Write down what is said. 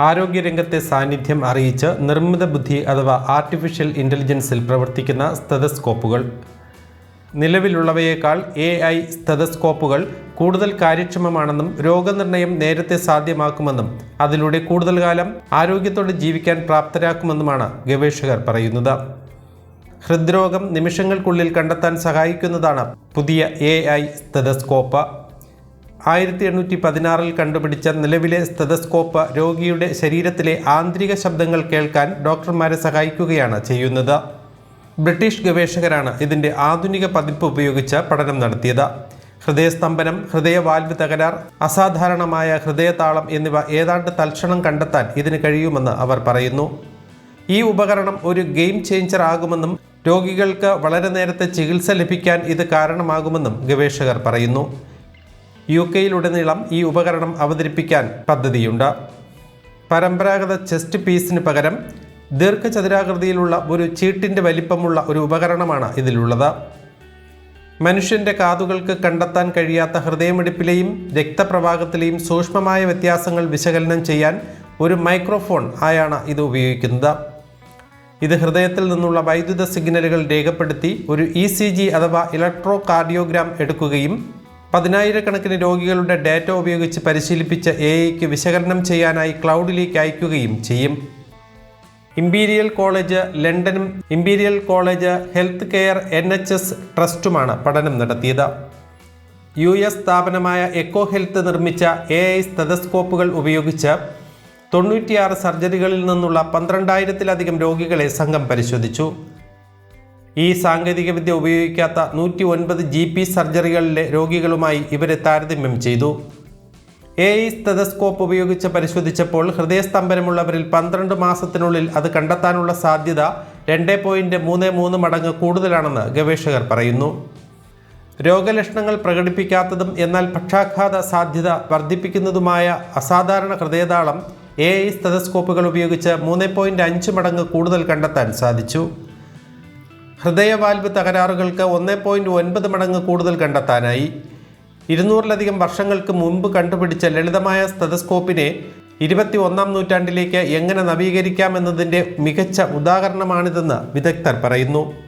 ആരോഗ്യരംഗത്തെ സാന്നിധ്യം അറിയിച്ച് നിർമ്മിത ബുദ്ധി അഥവാ ആർട്ടിഫിഷ്യൽ ഇന്റലിജൻസിൽ പ്രവർത്തിക്കുന്ന സ്തെതസ്കോപ്പുകൾ നിലവിലുള്ളവയേക്കാൾ എ ഐ സ്തെതസ്കോപ്പുകൾ കൂടുതൽ കാര്യക്ഷമമാണെന്നും രോഗനിർണയം നേരത്തെ സാധ്യമാക്കുമെന്നും അതിലൂടെ കൂടുതൽ കാലം ആരോഗ്യത്തോടെ ജീവിക്കാൻ പ്രാപ്തരാക്കുമെന്നുമാണ് ഗവേഷകർ പറയുന്നത്. ഹൃദ്രോഗം നിമിഷങ്ങൾക്കുള്ളിൽ കണ്ടെത്താൻ സഹായിക്കുന്നതാണ് പുതിയ എ ഐ സ്തെതസ്കോപ്പ് ആയിരത്തി എണ്ണൂറ്റി പതിനാറിൽ കണ്ടുപിടിച്ച നിലവിലെ സ്തെതസ്കോപ്പ് രോഗിയുടെ ശരീരത്തിലെ ആന്തരിക ശബ്ദങ്ങൾ കേൾക്കാൻ ഡോക്ടർമാരെ സഹായിക്കുകയാണ് ചെയ്യുന്നത്. ബ്രിട്ടീഷ് ഗവേഷകരാണ് ഇതിന്റെ ആധുനിക പതിപ്പ് ഉപയോഗിച്ച് പഠനം നടത്തിയത്. ഹൃദയസ്തംഭനം ഹൃദയവാൽവ് തകരാർ അസാധാരണമായ ഹൃദയതാളം എന്നിവ ഏതാണ്ട് തൽക്ഷണം കണ്ടെത്താൻ ഇതിന് കഴിയുമെന്ന് അവർ പറയുന്നു. ഈ ഉപകരണം ഒരു ഗെയിം ചേഞ്ചർ ആകുമെന്നും രോഗികൾക്ക് വളരെ നേരത്തെ ചികിത്സ ലഭിക്കാൻ ഇത് കാരണമാകുമെന്നും ഗവേഷകർ പറയുന്നു. യു കെയിലുടനീളം ഈ ഉപകരണം അവതരിപ്പിക്കാൻ പദ്ധതിയുണ്ട്. പരമ്പരാഗത ചെസ്റ്റ് പീസിന് പകരം ദീർഘചതുരാകൃതിയിലുള്ള ഒരു ചീട്ടിന്റെ വലിപ്പമുള്ള ഒരു ഉപകരണമാണ് ഇതിലുള്ളത്. മനുഷ്യന്റെ കാതുകൾക്ക് കണ്ടെത്താൻ കഴിയാത്ത ഹൃദയമിടിപ്പിലെയും രക്തപ്രവാഹത്തിലെയും സൂക്ഷ്മമായ വ്യത്യാസങ്ങൾ വിശകലനം ചെയ്യാൻ ഒരു മൈക്രോഫോൺ ആയാണ് ഇത് ഉപയോഗിക്കുന്നത്. ഇത് ഹൃദയത്തിൽ നിന്നുള്ള വൈദ്യുത സിഗ്നലുകൾ രേഖപ്പെടുത്തി ഒരു ഇ സി ജി അഥവാ ഇലക്ട്രോ കാർഡിയോഗ്രാം എടുക്കുകയും പതിനായിരക്കണക്കിന് രോഗികളുടെ ഡാറ്റ ഉപയോഗിച്ച് പരിശീലിപ്പിച്ച എ ഐക്ക് വിശകലനം ചെയ്യാനായി ക്ലൗഡിലേക്ക് അയക്കുകയും ചെയ്യും. Imperial college ലണ്ടനും Imperial College health care N H S ട്രസ്റ്റുമാണ് പഠനം നടത്തിയത്. യു എസ് സ്ഥാപനമായ എക്കോ ഹെൽത്ത് നിർമ്മിച്ച എ ഐ സ്റ്റെതസ്കോപ്പുകൾ ഉപയോഗിച്ച് തൊണ്ണൂറ്റിയാറ് സർജറികളിൽ നിന്നുള്ള പന്ത്രണ്ടായിരത്തിലധികം രോഗികളെ സംഘം പരിശോധിച്ചു. ഈ സാങ്കേതികവിദ്യ ഉപയോഗിക്കാത്ത നൂറ്റി ഒൻപത് ജി പി സർജറികളിലെ രോഗികളുമായി ഇവരെ താരതമ്യം ചെയ്തു. എ ഐ സ്തെതസ്കോപ്പ് ഉപയോഗിച്ച് പരിശോധിച്ചപ്പോൾ ഹൃദയസ്തംഭനമുള്ളവരിൽ പന്ത്രണ്ട് മാസത്തിനുള്ളിൽ അത് കണ്ടെത്താനുള്ള സാധ്യത രണ്ട് പോയിന്റ് മൂന്ന് മൂന്ന് മടങ്ങ് കൂടുതലാണെന്ന് ഗവേഷകർ പറയുന്നു. രോഗലക്ഷണങ്ങൾ പ്രകടിപ്പിക്കാത്തതും എന്നാൽ പക്ഷാഘാത സാധ്യത വർദ്ധിപ്പിക്കുന്നതുമായ അസാധാരണ ഹൃദയതാളം എ ഐ സ്തെതസ്കോപ്പുകൾ ഉപയോഗിച്ച് മൂന്ന് പോയിന്റ് അഞ്ച് മടങ്ങ് കൂടുതൽ കണ്ടെത്താൻ സാധിച്ചു. ഹൃദയവാൽവ് തകരാറുകൾക്ക് ഒന്ന് പോയിന്റ് ഒൻപത് മടങ്ങ് കൂടുതൽ കണ്ടെത്താനായി. ഇരുന്നൂറിലധികം വർഷങ്ങൾക്ക് മുൻപ് കണ്ടുപിടിച്ച ലളിതമായ സ്തെതസ്കോപ്പിനെ ഇരുപത്തി ഒന്നാം നൂറ്റാണ്ടിലേക്ക് എങ്ങനെ നവീകരിക്കാമെന്നതിന്റെ മികച്ച ഉദാഹരണമാണിതെന്ന് വിദഗ്ധർ പറയുന്നു.